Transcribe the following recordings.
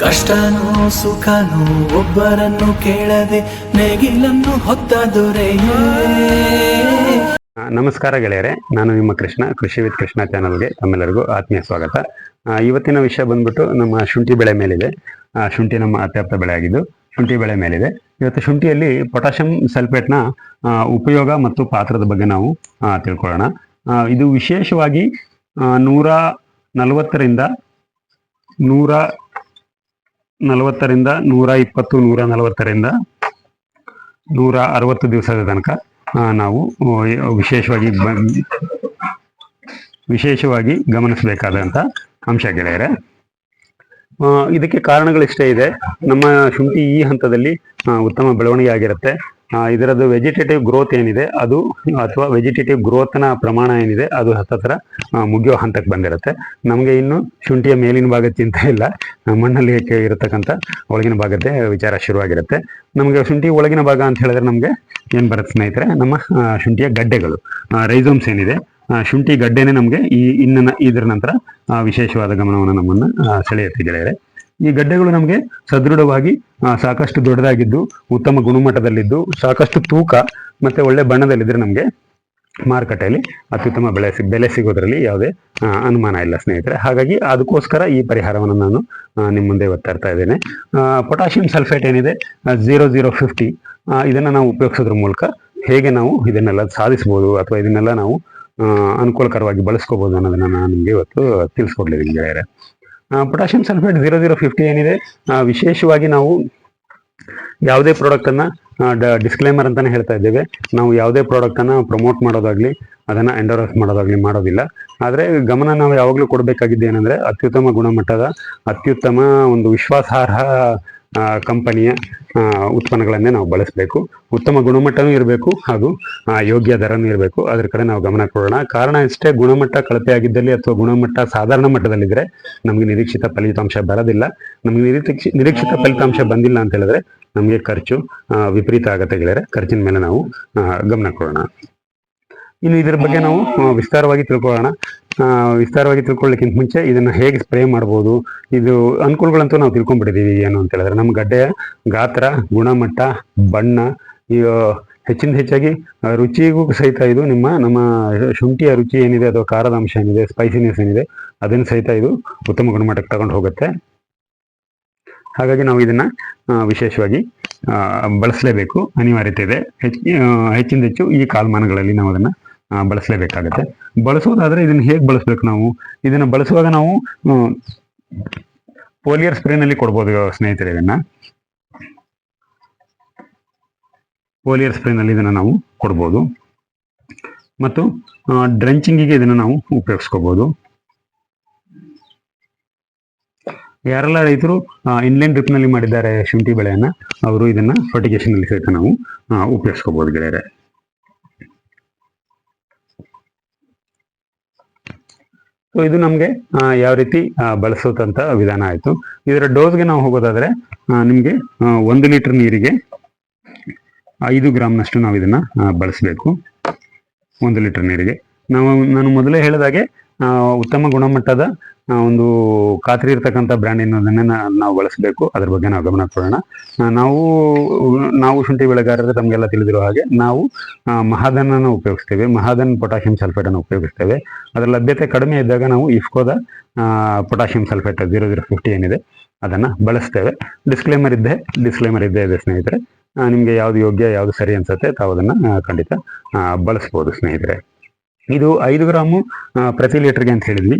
ಕಷ್ಟನೋ ಸುಖನೋ ಒಬ್ಬರನ್ನು ಕೇಳದೆ ನೇಗಿಲನ್ನು ಹೊತ್ತ ನಮಸ್ಕಾರ ಗೆಳೆಯರೆ. ನಾನು ನಿಮ್ಮ ಕೃಷ್ಣ ಕೃಷಿ ವಿತ್ ಕೃಷ್ಣ ಚಾನಲ್ಗೆ ತಮ್ಮೆಲ್ಲರಿಗೂ ಆತ್ಮೀಯ ಸ್ವಾಗತ. ಇವತ್ತಿನ ವಿಷಯ ಬಂದ್ಬಿಟ್ಟು ನಮ್ಮ ಶುಂಠಿ ಬೆಳೆ ಮೇಲಿದೆ. ಆ, ಶುಂಠಿ ನಮ್ಮ ಅತ್ಯಪ್ತ ಬೆಳೆ ಆಗಿದ್ದು ಶುಂಠಿ ಬೆಳೆ ಮೇಲಿದೆ. ಇವತ್ತು ಶುಂಠಿಯಲ್ಲಿ ಪೊಟ್ಯಾಷಿಯಂ ಸಲ್ಫೇಟ್ನ ಆ, ಉಪಯೋಗ ಮತ್ತು ಪಾತ್ರದ ಬಗ್ಗೆ ನಾವು ತಿಳ್ಕೊಳ್ಳೋಣ. ಇದು ವಿಶೇಷವಾಗಿ ಆ, ನೂರ ನಲವತ್ತರಿಂದ ನೂರ ನಲವತ್ತರಿಂದ ನೂರ ಇಪ್ಪತ್ತು, ನೂರ ನಲವತ್ತರಿಂದ ನೂರ ಅರವತ್ತು ದಿವಸದ ತನಕ ನಾವು ವಿಶೇಷವಾಗಿ ವಿಶೇಷವಾಗಿ ಗಮನಿಸಬೇಕಾದಂಥ ಅಂಶ ಗೆಳೆಯರೆ. ಇದಕ್ಕೆ ಕಾರಣಗಳಿಷ್ಟೇ ಇದೆ. ನಮ್ಮ ಶುಂಠಿ ಈ ಹಂತದಲ್ಲಿ ಉತ್ತಮ ಬೆಳವಣಿಗೆ ಆಗಿರುತ್ತೆ ಇದರದ್ದು ವೆಜಿಟೇಟಿವ್ ಗ್ರೋತ್ ಏನಿದೆ? ಅದು, ಅಥವಾ ವೆಜಿಟೇಟಿವ್ ಗ್ರೋತ್ನ ಪ್ರಮಾಣ ಏನಿದೆ? ಅದು ಹತ್ತತ್ರ ಮುಗಿಯೋ ಹಂತಕ್ಕೆ ಬಂದಿರುತ್ತೆ. ನಮಗೆ ಇನ್ನು ಶುಂಠಿಯ ಮೇಲಿನ ಭಾಗ ಚಿಂತೆ ಇಲ್ಲ. ಮಣ್ಣಲ್ಲಿ ಇರತಕ್ಕಂಥ ಒಳಗಿನ ಭಾಗದ್ದೇ ವಿಚಾರ ಶುರುವಾಗಿರುತ್ತೆ. ನಮಗೆ ಶುಂಠಿ ಒಳಗಿನ ಭಾಗ ಅಂತ ಹೇಳಿದ್ರೆ ನಮಗೆ ಏನು ಬರುತ್ತೆ ಸ್ನೇಹಿತರೆ? ನಮ್ಮ ಶುಂಠಿಯ ಗಡ್ಡೆಗಳು. ರೈಸೋಮ್ಸ್ ಏನಿದೆ? ಶುಂಠಿ ಗಡ್ಡೆನೇ ನಮಗೆ ಈ ಇನ್ನ ಇದರ ನಂತರ ವಿಶೇಷವಾದ ಗಮನವನ್ನು ನಮ್ಮನ್ನು ಸೆಳೆಯುತ್ತೆ ಗೆಳೆಯರೆ. ಈ ಗಡ್ಡೆಗಳು ನಮಗೆ ಸದೃಢವಾಗಿ ಸಾಕಷ್ಟು ದೊಡ್ಡದಾಗಿದ್ದು, ಉತ್ತಮ ಗುಣಮಟ್ಟದಲ್ಲಿದ್ದು, ಸಾಕಷ್ಟು ತೂಕ ಮತ್ತೆ ಒಳ್ಳೆ ಬಣ್ಣದಲ್ಲಿದ್ರೆ ನಮಗೆ ಮಾರುಕಟ್ಟೆಯಲ್ಲಿ ಅತ್ಯುತ್ತಮ ಸಿ- ಬೆಲೆ ಸಿಗೋದ್ರಲ್ಲಿ ಯಾವುದೇ ಅನುಮಾನ ಇಲ್ಲ ಸ್ನೇಹಿತರೆ. ಹಾಗಾಗಿ ಅದಕ್ಕೋಸ್ಕರ ಈ ಪರಿಹಾರವನ್ನು ನಾನು ನಿಮ್ಮ ಮುಂದೆ ಒತ್ತಾಡ್ತಾ ಇದ್ದೇನೆ. ಪೊಟ್ಯಾಷಿಯಂ ಸಲ್ಫೇಟ್ ಏನಿದೆ ಝೀರೋ ಝೀರೋ ಫಿಫ್ಟಿ ಇದನ್ನು ನಾವು ಉಪಯೋಗಿಸೋದ್ರ ಮೂಲಕ ಹೇಗೆ ನಾವು ಇದನ್ನೆಲ್ಲ ಸಾಧಿಸ್ಬೋದು ಅಥವಾ ಇದನ್ನೆಲ್ಲ ನಾವು ಅನುಕೂಲಕರವಾಗಿ ಬಳಸ್ಕೋಬೋದು ಅನ್ನೋದನ್ನ ನಾನು ನಿಮಗೆ ಇವತ್ತು ತಿಳಿಸ್ಕೊಡ್ಲಿದ್ದೀನಿ ಗೆಳೆಯರೆ. Potassium sulphate zero zero fifty ಏನಿದೆ ವಿಶೇಷವಾಗಿ ನಾವು ಯಾವುದೇ ಪ್ರಾಡಕ್ಟನ್ನು ಡಿಸ್ಕ್ಲೇಮರ್ ಅಂತಾನೆ ಹೇಳ್ತಾ ಇದ್ದೇವೆ. ನಾವು ಯಾವುದೇ ಪ್ರಾಡಕ್ಟನ್ನು ಪ್ರಮೋಟ್ ಮಾಡೋದಾಗ್ಲಿ, ಅದನ್ನು ಎಂಡೋರಸ್ ಮಾಡೋದಾಗ್ಲಿ ಮಾಡೋದಿಲ್ಲ. ಆದರೆ ಗಮನ ನಾವು ಯಾವಾಗಲೂ ಕೊಡಬೇಕಾಗಿದ್ದು ಏನಂದರೆ, ಅತ್ಯುತ್ತಮ ಗುಣಮಟ್ಟದ, ಅತ್ಯುತ್ತಮ ಒಂದು ವಿಶ್ವಾಸಾರ್ಹ ಕಂಪನಿಯ ಉತ್ಪನ್ನಗಳನ್ನೇ ನಾವು ಬಳಸಬೇಕು. ಉತ್ತಮ ಗುಣಮಟ್ಟನೂ ಇರಬೇಕು ಹಾಗೂ ಯೋಗ್ಯ ದರನೂ ಇರಬೇಕು. ಅದ್ರ ಕಡೆ ನಾವು ಗಮನ ಕೊಡೋಣ. ಕಾರಣ ಇಷ್ಟೇ, ಗುಣಮಟ್ಟ ಕಳಪೆಯಾಗಿದ್ದಲ್ಲಿ ಅಥವಾ ಗುಣಮಟ್ಟ ಸಾಧಾರಣ ಮಟ್ಟದಲ್ಲಿದ್ದರೆ ನಮಗೆ ನಿರೀಕ್ಷಿತ ಫಲಿತಾಂಶ ಬರೋದಿಲ್ಲ. ನಮಗೆ ನಿರೀಕ್ಷಿ, ನಿರೀಕ್ಷಿತ ಫಲಿತಾಂಶ ಬಂದಿಲ್ಲ ಅಂತ ಹೇಳಿದ್ರೆ ನಮಗೆ ಖರ್ಚು ವಿಪರೀತ ಆಗತ್ತೆ ಖರ್ಚಿನ ಮೇಲೆ ನಾವು ಗಮನ ಕೊಡೋಣ. ಇನ್ನು ಇದ್ರ ಬಗ್ಗೆ ನಾವು ವಿಸ್ತಾರವಾಗಿ ತಿಳ್ಕೊಳ್ಳೋಣ. ವಿಸ್ತಾರವಾಗಿ ತಿಳ್ಕೊಳ್ಳಿಕ್ಕಿಂತ ಮುಂಚೆ ಇದನ್ನ ಹೇಗೆ ಸ್ಪ್ರೇ ಮಾಡ್ಬೋದು, ಇದು ಅನುಕೂಲಗಳಂತೂ ನಾವು ತಿಳ್ಕೊಂಡ್ಬಿಟ್ಟಿದೀವಿ ಏನು ಅಂತ ಹೇಳಿದ್ರೆ. ನಮ್ಮ ಗಡ್ಡೆಯ ಗಾತ್ರ, ಗುಣಮಟ್ಟ, ಬಣ್ಣ ಹೆಚ್ಚಿನ ಹೆಚ್ಚಾಗಿ ರುಚಿಗೂ ಸಹಿತ ಇದು ನಿಮ್ಮ, ನಮ್ಮ ಶುಂಠಿಯ ರುಚಿ ಏನಿದೆ ಅಥವಾ ಖಾರದ ಅಂಶ ಏನಿದೆ ಸ್ಪೈಸಿನೆಸ್ ಏನಿದೆ, ಅದನ್ನು ಸಹಿತ ಇದು ಉತ್ತಮ ಗುಣಮಟ್ಟಕ್ಕೆ ತಗೊಂಡು ಹೋಗುತ್ತೆ. ಹಾಗಾಗಿ ನಾವು ಇದನ್ನ ವಿಶೇಷವಾಗಿ ಬಳಸಲೇಬೇಕು. ಅನಿವಾರ್ಯತೆ ಇದೆ. ಹೆಚ್ಚು ಹೆಚ್ಚಿನ ಹೆಚ್ಚು ಈ ಕಾಲಮಾನಗಳಲ್ಲಿ ನಾವು ಅದನ್ನ ಬಳಸಲೇಬೇಕಾಗತ್ತೆ. ಬಳಸೋದಾದ್ರೆ ಇದನ್ನ ಹೇಗೆ ಬಳಸ್ಬೇಕು ನಾವು? ಇದನ್ನ ಬಳಸುವಾಗ ನಾವು ಪೋಲಿಯರ್ ಸ್ಪ್ರೇನಲ್ಲಿ ಕೊಡ್ಬೋದು ಸ್ನೇಹಿತರೆ ಇದನ್ನ. ಪೋಲಿಯರ್ ಸ್ಪ್ರೇನಲ್ಲಿ ಇದನ್ನ ನಾವು ಕೊಡ್ಬೋದು. ಮತ್ತು ಡ್ರೆಂಚಿಂಗಿಗೆ ಇದನ್ನ ನಾವು ಉಪಯೋಗಿಸ್ಕೋಬಹುದು ಯಾರೆಲ್ಲ ರೈತರು ಇನ್ಲೈನ್ ಡ್ರಿಪ್ನಲ್ಲಿ ಮಾಡಿದ್ದಾರೆ ಶುಂಠಿ ಬೆಳೆಯನ್ನ, ಅವರು ಇದನ್ನ ಫರ್ಟಿಗೇಷನ್ ಅಲ್ಲಿ ಸಹಿತ ನಾವು ಉಪಯೋಗಿಸ್ಕೋಬಹುದು ಗೆಳೆಯರೆ. ಸೊ ಇದು ನಮಗೆ ಯಾವ ರೀತಿ ಬಳಸೋದಂತ ವಿಧಾನ ಆಯಿತು. ಇದರ ಡೋಸ್ಗೆ ನಾವು ಹೋಗೋದಾದ್ರೆ ನಿಮಗೆ ಒಂದು ಲೀಟರ್ ನೀರಿಗೆ ಐದು ಗ್ರಾಮ್ನಷ್ಟು ನಾವು ಇದನ್ನ ಬಳಸಬೇಕು. ಒಂದು ಲೀಟರ್ ನೀರಿಗೆ. ನಾವು, ನಾನು ಮೊದಲೇ ಹೇಳಿದಾಗೆ ಉತ್ತಮ ಗುಣಮಟ್ಟದ ಒಂದು ಖಾತ್ರಿ ಇರ್ತಕ್ಕಂಥ ಬ್ರ್ಯಾಂಡ್ ಅನ್ನೋದನ್ನ ನಾವು ಬಳಸಬೇಕು. ಅದ್ರ ಬಗ್ಗೆ ನಾವು ಗಮನ ಕೊಡೋಣ. ನಾವು ನಾವು ಶುಂಠಿ ಬೆಳೆಗಾರರು ತಮಗೆಲ್ಲ ತಿಳಿದಿರೋ ಹಾಗೆ ನಾವು ಆ, ಮಹಾದನನ್ನು ಉಪಯೋಗಿಸ್ತೇವೆ. ಮಹಾದನ್ ಪೊಟ್ಯಾಷಿಯಂ ಸಲ್ಫೇಟ್ ಅನ್ನು ಉಪಯೋಗಿಸ್ತೇವೆ. ಅದರ ಲಭ್ಯತೆ ಕಡಿಮೆ ಇದ್ದಾಗ ನಾವು ಇಫ್ಕೋದ potassium sulphate zero zero fifty ಏನಿದೆ ಅದನ್ನ ಬಳಸ್ತೇವೆ. ಡಿಸ್ಕ್ಲೇಮರ್ ಇದ್ದೆ ಡಿಸ್ಕ್ಲೇಮರ್ ಇದ್ದೇ ಇದೆ ಸ್ನೇಹಿತರೆ. ನಿಮಗೆ ಯಾವುದು ಯೋಗ್ಯ ಯಾವುದು ಸರಿ ಅನ್ಸುತ್ತೆ ತಾವು ಅದನ್ನ ಖಂಡಿತ ಬಳಸ್ಬೋದು ಸ್ನೇಹಿತರೆ. ಇದು ಐದು ಗ್ರಾಮು ಪ್ರತಿ ಲೀಟರ್ಗೆ ಅಂತ ಹೇಳಿದ್ವಿ.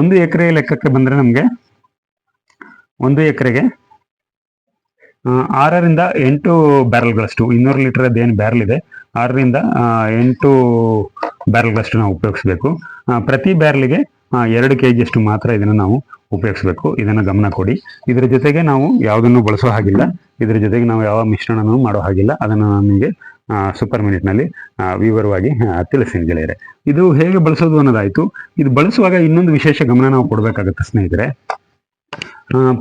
ಒಂದು ಎಕರೆ ಲೆಕ್ಕಕ್ಕೆ ಬಂದ್ರೆ ನಮಗೆ ಒಂದು ಎಕರೆಗೆ ಆರರಿಂದ ಎಂಟು ಬ್ಯಾರಲ್ಗಳಷ್ಟು, ಇನ್ನೂರು ಲೀಟರ್ ಏನು ಬ್ಯಾರಲ್ ಇದೆ, ಆರರಿಂದ ಎಂಟು ಬ್ಯಾರಲ್ಗಳಷ್ಟು ನಾವು ಉಪಯೋಗಿಸ್ಬೇಕು. ಪ್ರತಿ ಬ್ಯಾರಲ್ಗೆ ಎರಡು ಕೆ ಜಿಯಷ್ಟು ಮಾತ್ರ ಇದನ್ನು ನಾವು ಉಪಯೋಗಿಸ್ಬೇಕು. ಇದನ್ನು ಗಮನ ಕೊಡಿ. ಇದರ ಜೊತೆಗೆ ನಾವು ಯಾವುದನ್ನು ಬಳಸೋ ಹಾಗಿಲ್ಲ. ಇದರ ಜೊತೆಗೆ ನಾವು ಯಾವ ಮಿಶ್ರಣನೂ ಮಾಡೋ ಹಾಗಿಲ್ಲ. ಅದನ್ನು ನಿಮಗೆ ಸೂಪರ್ ಮಿನಿಟ್ನಲ್ಲಿ ವಿವರವಾಗಿ ತಿಳಿಸ್ತೀನಿ ಗೆಳೆಯರೆ. ಇದು ಹೇಗೆ ಬಳಸೋದು ಅನ್ನೋದಾಯಿತು. ಇದು ಬಳಸುವಾಗ ಇನ್ನೊಂದು ವಿಶೇಷ ಗಮನ ನಾವು ಕೊಡಬೇಕಾಗುತ್ತೆ ಸ್ನೇಹಿತರೆ.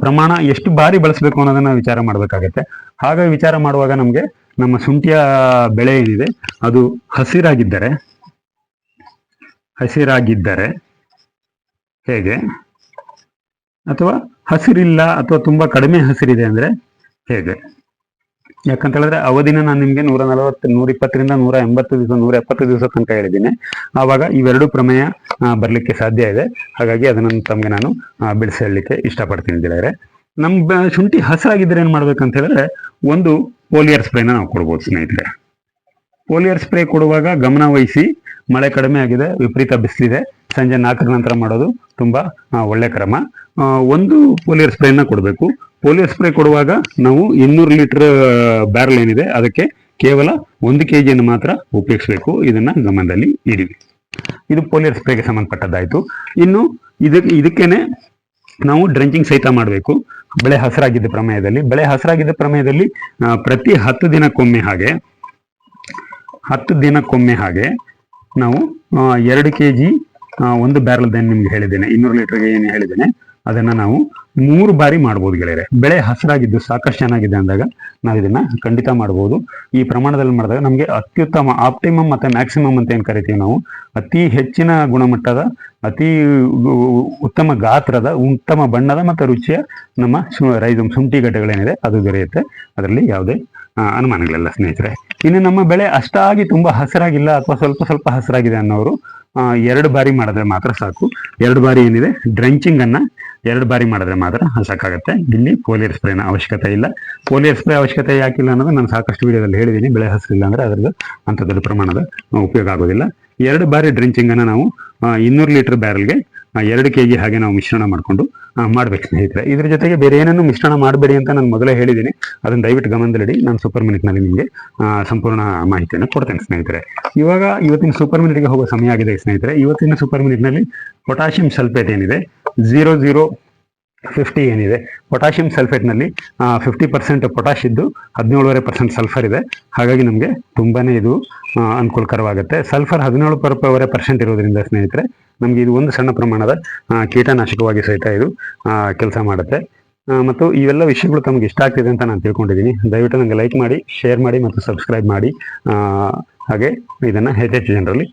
ಪ್ರಮಾಣ ಎಷ್ಟು ಬಾರಿ ಬಳಸಬೇಕು ಅನ್ನೋದನ್ನ ವಿಚಾರ ಮಾಡಬೇಕಾಗತ್ತೆ. ಹಾಗಾಗಿ ವಿಚಾರ ಮಾಡುವಾಗ ನಮಗೆ ನಮ್ಮ ಶುಂಠಿಯ ಬೆಳೆ ಏನಿದೆ, ಅದು ಹಸಿರಾಗಿದ್ದರೆ ಹಸಿರಾಗಿದ್ದರೆ ಹೇಗೆ? ಅಥವಾ ಹಸಿರಿಲ್ಲ ಅಥವಾ ತುಂಬಾ ಕಡಿಮೆ ಹಸಿರಿದೆ ಅಂದ್ರೆ ಹೇಗೆ? ಯಾಕಂತ ಹೇಳಿದ್ರೆ ಅವಧಿನ ನಾನು ನಿಮ್ಗೆ ನೂರ ನಲವತ್ತು ನೂರ ಇಪ್ಪತ್ತರಿಂದ ನೂರ ಎಂಬತ್ತು ದಿವಸ, ನೂರ ಎಪ್ಪತ್ತು ದಿವಸ ತನಕ ಹೇಳಿದ್ದೀನಿ. ಆವಾಗ ಇವೆರಡು ಪ್ರಮೇಯ ಬರಲಿಕ್ಕೆ ಸಾಧ್ಯ ಇದೆ. ಹಾಗಾಗಿ ಅದನ್ನು ತಮಗೆ ನಾನು ಬಿಡಿಸಿ ಹೇಳಲಿಕ್ಕೆ ಇಷ್ಟಪಡ್ತೀನಿ ಗೆಳೆಯರೆ ನಮ್ ಶುಂಠಿ ಹಸರಾಗಿದ್ರೆ ಏನ್ ಮಾಡ್ಬೇಕಂತ ಹೇಳಿದ್ರೆ, ಒಂದು ಪೋಲಿಯರ್ ಸ್ಪ್ರೇನ ನಾವು ಕೊಡ್ಬೋದು ಸ್ನೇಹಿತರೆ. ಪೋಲಿಯರ್ ಸ್ಪ್ರೇ ಕೊಡುವಾಗ ಗಮನ ವಹಿಸಿ, ಮಳೆ ಕಡಿಮೆ ಆಗಿದೆ, ವಿಪರೀತ ಬಿಸಿಲಿದೆ, ಸಂಜೆ ನಾಲ್ಕರ ನಂತರ ಮಾಡೋದು ತುಂಬಾ ಒಳ್ಳೆ ಕ್ರಮ. ಒಂದು ಪೋಲಿಯರ್ ಸ್ಪ್ರೇನ ಕೊಡಬೇಕು. ಪೋಲಿಯರ್ ಸ್ಪ್ರೇ ಕೊಡುವಾಗ ನಾವು ಇನ್ನೂರು ಲೀಟರ್ ಬ್ಯಾರಲ್ ಏನಿದೆ, ಅದಕ್ಕೆ ಕೇವಲ ಒಂದು ಕೆ ಜಿಯನ್ನು ಮಾತ್ರ ಉಪಯೋಗಿಸಬೇಕು. ಇದನ್ನ ಗಮನದಲ್ಲಿ ಇಡಿ ಇದು ಪೋಲಿಯೋ ಸ್ಪ್ರೇಗೆ ಸಂಬಂಧಪಟ್ಟದ್ದಾಯ್ತು. ಇನ್ನು ಇದಕ್ಕೆ ಇದಕ್ಕೇನೆ ನಾವು ಡ್ರೆಂಚಿಂಗ್ ಸಹಿತ ಮಾಡಬೇಕು. ಬೆಳೆ ಹಸಿರಾಗಿದ್ದ ಪ್ರಮೇಯದಲ್ಲಿ, ಬೆಳೆ ಹಸಿರಾಗಿದ್ದ ಪ್ರಮೇಯದಲ್ಲಿ ಪ್ರತಿ ಹತ್ತು ದಿನಕ್ಕೊಮ್ಮೆ ಹಾಗೆ, ಹತ್ತು ದಿನಕ್ಕೊಮ್ಮೆ ಹಾಗೆ ನಾವು ಎರಡು ಕೆ ಜಿ ಒಂದು ಬ್ಯಾರಲ್ ನಿಮ್ಗೆ ಹೇಳಿದ್ದೇನೆ. ಇನ್ನೂರು ಲೀಟರ್ಗೆ ಏನು ಹೇಳಿದ್ದೇನೆ? ಅದನ್ನ ನಾವು ಮೂರು ಬಾರಿ ಮಾಡ್ಬೋದು ಗೆಳೆಯರೆ. ಬೆಳೆ ಹಸಿರಾಗಿದ್ದು ಸಾಕಷ್ಟು ಚೆನ್ನಾಗಿದೆ ಅಂದಾಗ ನಾವು ಇದನ್ನ ಖಂಡಿತ ಮಾಡ್ಬೋದು. ಈ ಪ್ರಮಾಣದಲ್ಲಿ ಮಾಡಿದಾಗ ನಮಗೆ ಅತ್ಯುತ್ತಮ ಆಪ್ಟಿಮಮ್ ಮತ್ತೆ ಮ್ಯಾಕ್ಸಿಮಮ್ ಅಂತ ಏನು ಕರಿತೀವಿ ನಾವು? ಅತಿ ಹೆಚ್ಚಿನ ಗುಣಮಟ್ಟದ, ಅತಿ ಉತ್ತಮ ಗಾತ್ರದ, ಉತ್ತಮ ಬಣ್ಣದ ಮತ್ತು ರುಚಿಯ ನಮ್ಮ ರೈತ ಶುಂಠಿ ಗಡ್ಡೆಗಳೇನಿದೆ ಅದು ದೊರೆಯುತ್ತೆ. ಅದರಲ್ಲಿ ಯಾವುದೇ ಅನುಮಾನಗಳಿಲ್ಲ ಸ್ನೇಹಿತರೆ. ಇನ್ನು ನಮ್ಮ ಬೆಳೆ ಅಷ್ಟಾಗಿ ತುಂಬಾ ಹಸಿರಾಗಿಲ್ಲ ಅಥವಾ ಸ್ವಲ್ಪ ಸ್ವಲ್ಪ ಹಸಿರಾಗಿದೆ ಅನ್ನೋರು ಎರಡು ಬಾರಿ ಮಾಡಿದ್ರೆ ಮಾತ್ರ ಸಾಕು. ಎರಡು ಬಾರಿ ಏನಿದೆ? ಡ್ರೆಂಚಿಂಗ್ ಅನ್ನ ಎರಡು ಬಾರಿ ಮಾಡಿದ್ರೆ ಮಾತ್ರ ಸಾಕಾಗುತ್ತೆ. ಇಲ್ಲಿ ಪೋಲಿಯರ್ ಸ್ಪ್ರೇನ ಅವಶ್ಯಕತೆ ಇಲ್ಲ. ಪೋಲಿಯರ್ ಸ್ಪ್ರೇ ಅವಶ್ಯಕತೆ ಯಾಕಿಲ್ಲ ಅನ್ನೋದು ನಾನು ಸಾಕಷ್ಟು ವಿಡಿಯೋದಲ್ಲಿ ಹೇಳಿದ್ದೀನಿ ಬೆಳೆ ಹಸಿರಿಲ್ಲ ಅಂದ್ರೆ ಅದ್ರದ್ದು ಅಂತ ದೊಡ್ಡ ಪ್ರಮಾಣದ ಉಪಯೋಗ ಆಗೋದಿಲ್ಲ. ಎರಡು ಬಾರಿ ಡ್ರಿಂಚಿಂಗ್ ಅನ್ನ ನಾವು ಇನ್ನೂರು ಲೀಟರ್ ಬ್ಯಾರಲ್ಗೆ ಎರಡು ಕೆ ಜಿ ಹಾಗೆ ನಾವು ಮಿಶ್ರಣ ಮಾಡಿಕೊಂಡು ಮಾಡ್ಬೇಕು ಸ್ನೇಹಿತರೆ. ಇದ್ರ ಜೊತೆಗೆ ಬೇರೆ ಏನನ್ನು ಮಿಶ್ರಣ ಮಾಡಬೇಡಿ ಅಂತ ನಾನು ಮೊದಲೇ ಹೇಳಿದ್ದೀನಿ ಅದನ್ನು ದಯವಿಟ್ಟು ಗಮನದಲ್ಲಿಡಿ. ನಾನು ಸೂಪರ್ ಮಿನಿಟ್ನಲ್ಲಿ ನಿಮಗೆ ಸಂಪೂರ್ಣ ಮಾಹಿತಿಯನ್ನು ಕೊಡ್ತೇನೆ ಸ್ನೇಹಿತರೆ. ಇವಾಗ ಇವತ್ತಿನ ಸೂಪರ್ ಮಿನಿಟ್ಗೆ ಹೋಗೋ ಸಮಯ ಆಗಿದೆ ಸ್ನೇಹಿತರೆ. ಇವತ್ತಿನ ಸೂಪರ್ ಮಿನಿಟ್ನಲ್ಲಿ ಪೊಟ್ಯಾಷಿಯಂ ಸಲ್ಫೇಟ್ ಏನಿದೆ? ಝೀರೋ ಝೀರೋ ಫಿಫ್ಟಿ ಏನಿದೆ. ಪೊಟ್ಯಾಷಿಯಂ ಸಲ್ಫೇಟ್ನಲ್ಲಿ ಫಿಫ್ಟಿ ಪರ್ಸೆಂಟ್ ಪೊಟ್ಯಾಶ್ ಇದ್ದು, ಹದಿನೇಳುವರೆ ಪರ್ಸೆಂಟ್ ಸಲ್ಫರ್ ಇದೆ. ಹಾಗಾಗಿ ನಮಗೆ ತುಂಬಾನೇ ಇದು ಅನುಕೂಲಕರವಾಗುತ್ತೆ. ಸಲ್ಫರ್ ಹದಿನೇಳು ಪರ್ವರೆ ಪರ್ಸೆಂಟ್ ಇರೋದ್ರಿಂದ ಸ್ನೇಹಿತರೆ, ನಮಗೆ ಇದು ಒಂದು ಸಣ್ಣ ಪ್ರಮಾಣದ ಕೀಟನಾಶಕವಾಗಿ ಸಹಿತ ಇದು ಕೆಲಸ ಮಾಡುತ್ತೆ. ಮತ್ತು ಇವೆಲ್ಲ ವಿಷಯಗಳು ತಮಗೆ ಇಷ್ಟ ಆಗ್ತಿದೆ ಅಂತ ನಾನು ತಿಳ್ಕೊಂಡಿದ್ದೀನಿ ದಯವಿಟ್ಟು ನನಗೆ ಲೈಕ್ ಮಾಡಿ ಶೇರ್ ಮಾಡಿ ಮತ್ತು ಸಬ್ಸ್ಕ್ರೈಬ್ ಮಾಡಿ. ಹಾಗೆ ಇದನ್ನು ಹೆಚ್ಚೆಚ್ಚು ಜನರಲ್ಲಿ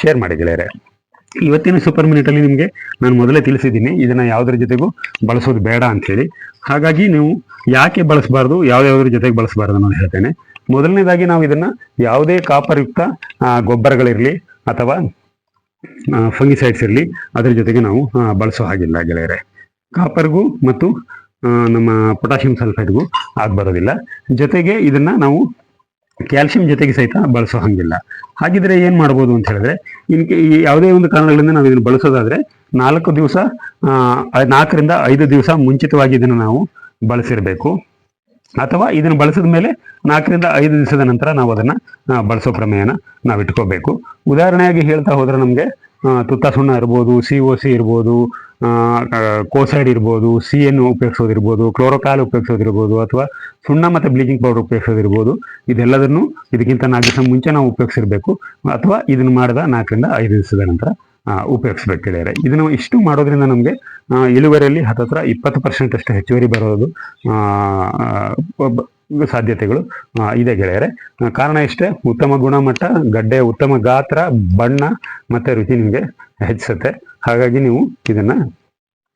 ಶೇರ್ ಮಾಡಿ ಗೆಳೆಯರೆ. ಇವತ್ತಿನ ಸೂಪರ್ ಮಿನಿಟಲ್ಲಿ ನಿಮಗೆ ನಾನು ಮೊದಲೇ ತಿಳಿಸಿದ್ದೀನಿ, ಇದನ್ನು ಯಾವುದ್ರ ಜೊತೆಗೂ ಬಳಸೋದು ಬೇಡ ಅಂತ ಹೇಳಿ ಹಾಗಾಗಿ ನೀವು ಯಾಕೆ ಬಳಸಬಾರ್ದು, ಯಾವ್ಯಾವ್ದ್ರ ಜೊತೆಗೆ ಬಳಸಬಾರ್ದು ಅನ್ನೋದು ಹೇಳ್ತೇನೆ. ಮೊದಲನೇದಾಗಿ ನಾವು ಇದನ್ನು ಯಾವುದೇ ಕಾಪರ್ಯುಕ್ತ ಗೊಬ್ಬರಗಳಿರ್ಲಿ ಅಥವಾ ಫಂಗಿಸೈಡ್ಸ್ ಇರಲಿ, ಅದರ ಜೊತೆಗೆ ನಾವು ಬಳಸೋ ಹಾಗಿಲ್ಲ ಗೆಳೆಯರೆ. ಕಾಪರ್ಗೂ ಮತ್ತು ನಮ್ಮ ಪೊಟ್ಯಾಷಿಯಂ ಸಲ್ಫೈಡ್ಗೂ ಆಗಿ ಬರೋದಿಲ್ಲ ಜೊತೆಗೆ ಇದನ್ನು ನಾವು ಕ್ಯಾಲ್ಸಿಯಂ ಜೊತೆಗೆ ಸಹಿತ ಬಳಸೋ ಹಂಗಿಲ್ಲ. ಹಾಗಿದ್ರೆ ಏನ್ ಮಾಡ್ಬೋದು ಅಂತ ಹೇಳಿದ್ರೆ ಇನ್ಕೆ ಯಾವುದೇ ಒಂದು ಕಾರಣಗಳಿಂದ ನಾವು ಇದನ್ನು ಬಳಸೋದಾದ್ರೆ, ನಾಲ್ಕು ದಿವಸ ನಾಲ್ಕರಿಂದ ಐದು ದಿವಸ ಮುಂಚಿತವಾಗಿ ಇದನ್ನು ನಾವು ಬಳಸಿರಬೇಕು. ಅಥವಾ ಇದನ್ನು ಬಳಸಿದ ಮೇಲೆ ನಾಲ್ಕರಿಂದ ಐದು ದಿವಸದ ನಂತರ ನಾವು ಅದನ್ನ ಬಳಸೋ ಪ್ರಮೇಯನ ನಾವು ಇಟ್ಕೋಬೇಕು. ಉದಾಹರಣೆಯಾಗಿ ಹೇಳ್ತಾ ಹೋದ್ರೆ ನಮಗೆ ತುತ್ತ ಸುಣ್ಣ ಇರ್ಬೋದು ಸಿ ಒ ಸಿ ಇರ್ಬೋದು ಕೋಸೈಡ್ ಇರ್ಬೋದು ಸಿ ಎನ್ ಉಪಯೋಗಿಸೋದಿರ್ಬೋದು, ಕ್ಲೋರೋಕಾಲ್ ಉಪಯೋಗಿಸೋದಿರ್ಬೋದು ಅಥವಾ ಸುಣ್ಣ ಮತ್ತು ಬ್ಲೀಚಿಂಗ್ ಪೌಡರ್ ಉಪಯೋಗಿಸೋದಿರ್ಬೋದು, ಇದೆಲ್ಲದನ್ನು ಇದಕ್ಕಿಂತ ನಾಲ್ಕು ದಿವಸ ಮುಂಚೆ ನಾವು ಉಪಯೋಗಿಸಿರ್ಬೇಕು. ಅಥವಾ ಇದನ್ನು ಮಾಡಿದ ನಾಲ್ಕರಿಂದ ಐದು ದಿವಸದ ನಂತರ ಉಪಯೋಗಿಸ್ಬೇಕು ಗೆಳೆಯರೆ. ಇದನ್ನು ಇಷ್ಟು ಮಾಡೋದ್ರಿಂದ ನಮಗೆ ಇಳುವರಿಯಲ್ಲಿ ಹತ್ತತ್ರ ಇಪ್ಪತ್ತು ಪರ್ಸೆಂಟ್ ಅಷ್ಟು ಹೆಚ್ಚುವರಿ ಬರೋದು ಸಾಧ್ಯತೆಗಳು ಇದೆ ಗೆಳೆಯರೆ. ಕಾರಣ ಇಷ್ಟೇ, ಉತ್ತಮ ಗುಣಮಟ್ಟ, ಗಡ್ಡೆ ಉತ್ತಮ ಗಾತ್ರ, ಬಣ್ಣ ಮತ್ತು ರುಚಿ ನಿಮಗೆ ಹೆಚ್ಚಿಸುತ್ತೆ. ಹಾಗಾಗಿ ನೀವು ಇದನ್ನ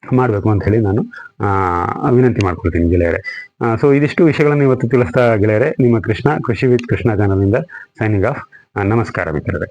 ಮಾಡಬೇಕು ಅಂತ ಹೇಳಿ ನಾನು ವಿನಂತಿ ಮಾಡ್ಕೊಳ್ತೀನಿ ಗೆಳೆಯರೆ. ಸೊ ಇದಿಷ್ಟು ವಿಷಯಗಳನ್ನು ಇವತ್ತು ತಿಳಿಸ್ತಾ ಗೆಳೆಯರೆ, ನಿಮ್ಮ ಕೃಷ್ಣ ಕೃಷಿ ವಿತ್ ಕೃಷ್ಣ ಚಾನಲ್ನಿಂದ ಸೈನಿಂಗ್ ಆಫ್ ನಮಸ್ಕಾರ ಮಿತ್ರರೇ.